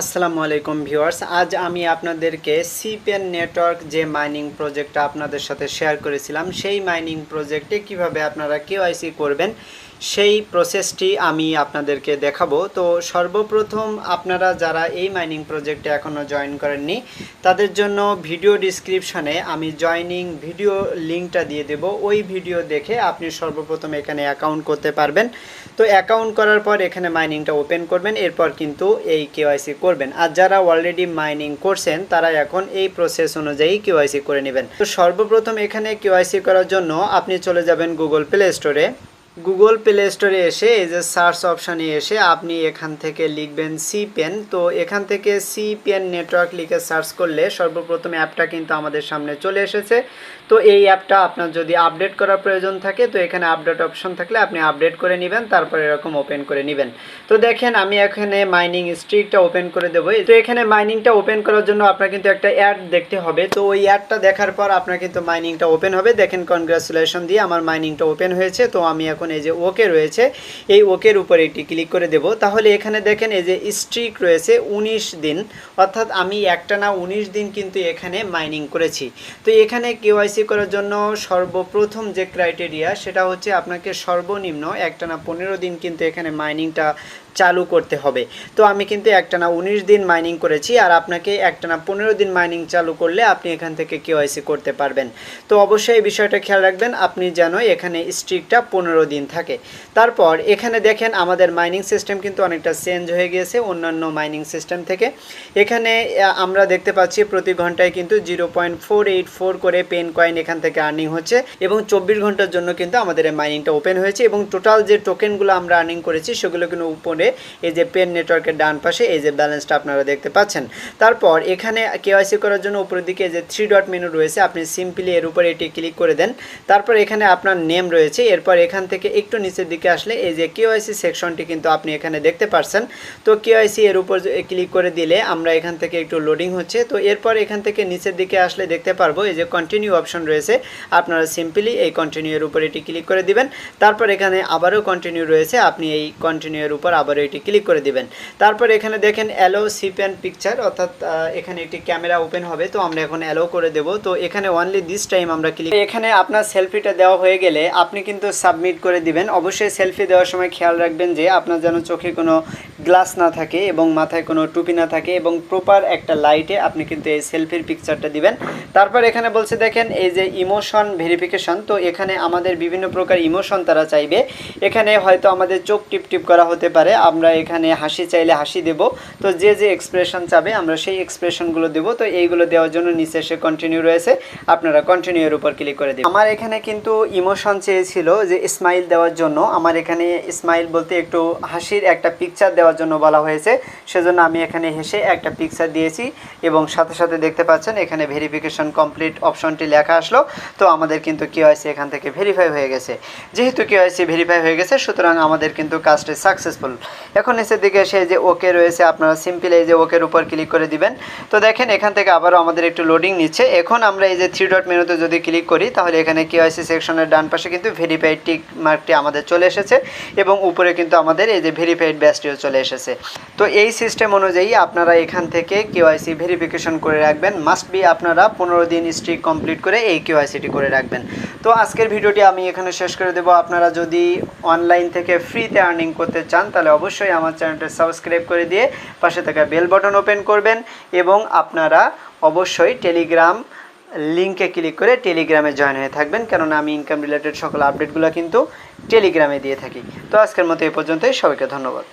আসসালামু আলাইকুম ভিউয়ার্স। আজ আমি আপনাদেরকে সিপেন নেটওয়ার্ক যে মাইনিং প্রজেক্টটা আপনাদের সাথে শেয়ার করেছিলাম, সেই মাইনিং প্রজেক্টে কীভাবে আপনারা কেওয়াইসি করবেন সেই প্রসেসটি আমি আপনাদেরকে দেখাবো। তো সর্বপ্রথম আপনারা যারা এই মাইনিং প্রজেক্টে এখনও জয়েন করেননি, তাদের জন্য ভিডিও ডিসক্রিপশনে আমি জয়নিং ভিডিও লিঙ্কটা দিয়ে দেব। ওই ভিডিও দেখে আপনি সর্বপ্রথম এখানে অ্যাকাউন্ট করতে পারবেন। তো অ্যাকাউন্ট করার পর এখানে মাইনিংটা ওপেন করবেন, এরপর কিন্তু এই কেওয়াইসি করবেন। আর যারা অলরেডি মাইনিং করছেন, তারা এখন এই প্রসেস অনুযায়ী কেওয়াইসি করে নেবেন। তো সর্বপ্রথম এখানে কেওয়াইসি করার জন্য আপনি চলে যাবেন গুগল প্লে স্টোরে গুগল প্লে স্টোরে এসে এই যে সার্চ অপশানে এসে আপনি এখান থেকে লিখবেন সি পেন তো এখান থেকে সি পেন নেটওয়ার্ক লিখে সার্চ করলে সর্বপ্রথম অ্যাপটা কিন্তু আমাদের সামনে চলে এসেছে। তো এই অ্যাপটা আপনার যদি আপডেট করার প্রয়োজন থাকে, তো এখানে আপডেট অপশন থাকলে আপনি আপডেট করে নেবেন, তারপর এরকম ওপেন করে নেবেন। তো দেখেন, আমি এখানে মাইনিং স্ট্রিকটা ওপেন করে দেবো। তো এখানে মাইনিংটা ওপেন করার জন্য আপনার কিন্তু একটা অ্যাড দেখতে হবে। তো ওই অ্যাডটা দেখার পর আপনার কিন্তু মাইনিংটা ওপেন হবে। দেখেন কনগ্রাচুলেশন দিয়ে আমার মাইনিংটা ওপেন হয়েছে। তো আমি এখন এই যে ওকে রয়েছে, এই ওকের উপরে একটি ক্লিক করে দেব। তাহলে এখানে দেখেন এই যে স্ট্রিক রয়েছে উনিশ দিন, অর্থাৎ আমি একটা না উনিশ দিন কিন্তু এখানে মাইনিং করেছি। তো এখানে কেওয়াইসি করার জন্য সর্বপ্রথম যে ক্রাইটেরিয়া সেটা হচ্ছে আপনাকে সর্বনিম্ন একটা না পনেরো দিন কিন্তু এখানে মাইনিংটা চালু করতে হবে। তো আমি কিন্তু একটানা উনিশ দিন মাইনিং করেছি আর আপনাকে একটানা পনেরো দিন মাইনিং চালু করলে আপনি এখান থেকে কেওয়াইসি করতে পারবেন। তো অবশ্যই এই বিষয়টা খেয়াল রাখবেন, আপনি যেন এখানে স্ট্রিকটা পনেরো দিন থাকে। তারপর এখানে দেখেন আমাদের মাইনিং সিস্টেম কিন্তু অনেকটা চেঞ্জ হয়ে গিয়েছে অন্যান্য মাইনিং সিস্টেম থেকে। এখানে আমরা দেখতে পাচ্ছি প্রতি ঘন্টায় কিন্তু zero point four eight four করে পেন কয়েন এখান থেকে আর্নিং হচ্ছে এবং চব্বিশ ঘণ্টার জন্য কিন্তু আমাদের মাইনিংটা ওপেন হয়েছে এবং টোটাল যে টোকেনগুলো আমরা আর্নিং করেছি সেগুলো কিন্তু উপরে এই যে পেন নেটওয়ার্কের ডান পাশে এই যে ব্যালেন্সটা আপনারা দেখতে পাচ্ছেন। তারপর এখানে কেওয়াইসি করার জন্য উপরের দিকে যে থ্রি ডট মেনু রয়েছে, আপনি সিম্পলি এর উপরে এটি ক্লিক করে দেন। তারপর এখানে আপনার নেম রয়েছে, এরপর এখান থেকে একটু নিচের দিকে আসলে এই যে কেওয়াইসি সেকশনটি কিন্তু আপনি এখানে দেখতে পাচ্ছেন তো কেওয়াইসি এর উপর ক্লিক করে দিলে আমরা এখান থেকে একটু লোডিং হচ্ছে। তো এরপর এখান থেকে নিচের দিকে আসলে দেখতে পারব, এই যে কন্টিনিউ অপশন রয়েছে, আপনারা সিম্পলি এই কন্টিনিউ এর উপর এটি ক্লিক করে দিবেন। তারপর এখানে আবারও কন্টিনিউ রয়েছে, আপনি এই কন্টিনিউ এর উপর আবারও এটি ক্লিক করে দিবেন। তারপর এখানে দেখেন অ্যালো সিপ অ্যান্ড পিকচার অর্থাৎ এখানে একটি ক্যামেরা ওপেন হবে, তো আমরা এখন অ্যালো করে দেব। তো এখানে অনলি দিস টাইম আমরা ক্লিক এখানে আপনার সেলফিটা দেওয়া হয়ে গেলে আপনি কিন্তু সাবমিট করে দিবেন। অবশ্যই সেলফি দেওয়ার সময় খেয়াল রাখবেন যে আপনার যেন চোখে কোনো গ্লাস না থাকে এবং মাথায় কোনো টুপি না থাকে এবং প্রপার একটা লাইটে আপনি কিন্তু এই সেলফির পিকচারটা দিবেন। তারপর এখানে বলছে, দেখেন এই যে ইমোশন ভেরিফিকেশন তো এখানে আমাদের বিভিন্ন প্রকার ইমোশন তারা চাইবে। এখানে হয়তো আমাদের চোখ টিপ টিপ করা হতে পারে। আমরা এখানে হাসি চাইলে হাসি দেব। তো যে যে এক্সপ্রেশন চাবে, আমরা সেই এক্সপ্রেশনগুলো দেব। তো এইগুলো দেওয়ার জন্য নিচে এসে কন্টিনিউ রয়েছে। আপনারা কন্টিনিউ এর উপর ক্লিক করে দেবেন। আমার এখানে কিন্তু ইমোশন চেয়েছিল যে স্মাইল দেওয়ার জন্য। আমার এখানে স্মাইল বলতে একটু হাসির একটা পিকচার দেওয়ার জন্য বলা হয়েছে। সেজন্য আমি এখানে হেসে একটা পিকচার দিয়েছি এবং সাথে সাথে দেখতে পাচ্ছেন, এখানে ভেরিফিকেশন কমপ্লিট অপশনটি লেখা আসলো। তো আমাদের কিন্তু কেওয়াইসি এখান থেকে ভেরিফাই হয়ে গেছে। যেহেতু কেওয়াইসি ভেরিফাই হয়ে গেছে, সুতরাং আমাদের কিন্তু কাজটি সাকসেসফুল এখন নিচের দিকে এসে এই যে ওকে রয়েছে, আপনারা সিম্পল এই যে ওকের উপর ক্লিক করে দিবেন। তো দেখেন, এখান থেকে আবারও আমাদের একটু লোডিং নিচ্ছে। এখন আমরা এই যে থ্রি ডট মেনুতে যদি ক্লিক করি, তাহলে এখানে কেওয়াইসি সেকশনের ডান পাশে কিন্তু ভেরিফাইড টিক মার্কটি আমাদের চলে এসেছে এবং উপরে কিন্তু আমাদের এই যে ভেরিফাইড ব্যাচটিও চলে এসেছে। তো এই সিস্টেম অনুযায়ী আপনারা এখান থেকে কে কেওয়াইসি ভেরিফিকেশন করে রাখবেন। মাস্ট বি আপনারা পনেরো দিন স্ট্রিক কমপ্লিট করে এই কেওয়াইসিটি করে রাখবেন। তো আজকের ভিডিওটি আমি এখানে শেষ করে দেবো। আপনারা যদি অনলাইন থেকে ফ্রিতে আর্নিং করতে চান, তাহলে অবশ্যই আমার চ্যানেলটা সাবস্ক্রাইব করে দিয়ে পাশে থাকা বেল বটন ওপেন করবেন এবং আপনারা অবশ্যই টেলিগ্রাম লিঙ্কে ক্লিক করে টেলিগ্রামে জয়েন হয়ে থাকবেন, কেননা আমি ইনকাম রিলেটেড সকল আপডেটগুলো কিন্তু টেলিগ্রামে দিয়ে থাকি। তো আজকের মতো এই পর্যন্তই, সবাইকে ধন্যবাদ।